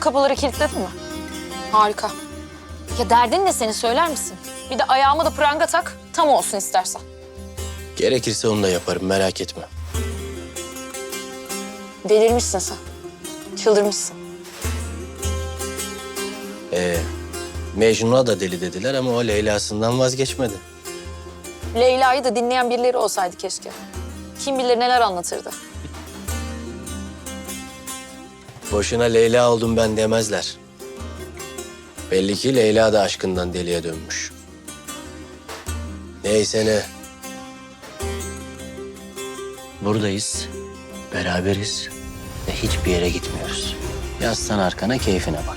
kapıları kilitledin mi? Harika. Ya derdin ne senin söyler misin? Bir de ayağıma da pranga tak, tam olsun istersen. Gerekirse onu da yaparım merak etme. Delirmişsin sen. Çıldırmışsın. Ee, Mecnun'a da deli dediler ama o Leyla'sından vazgeçmedi. Leyla'yı da dinleyen birileri olsaydı keşke. Kim bilir neler anlatırdı. Boşuna Leyla oldum ben demezler. Belli ki Leyla da aşkından deliye dönmüş. Neyse ne. Buradayız, beraberiz ve hiçbir yere gitmiyoruz. Yaslan arkana, keyfine bak.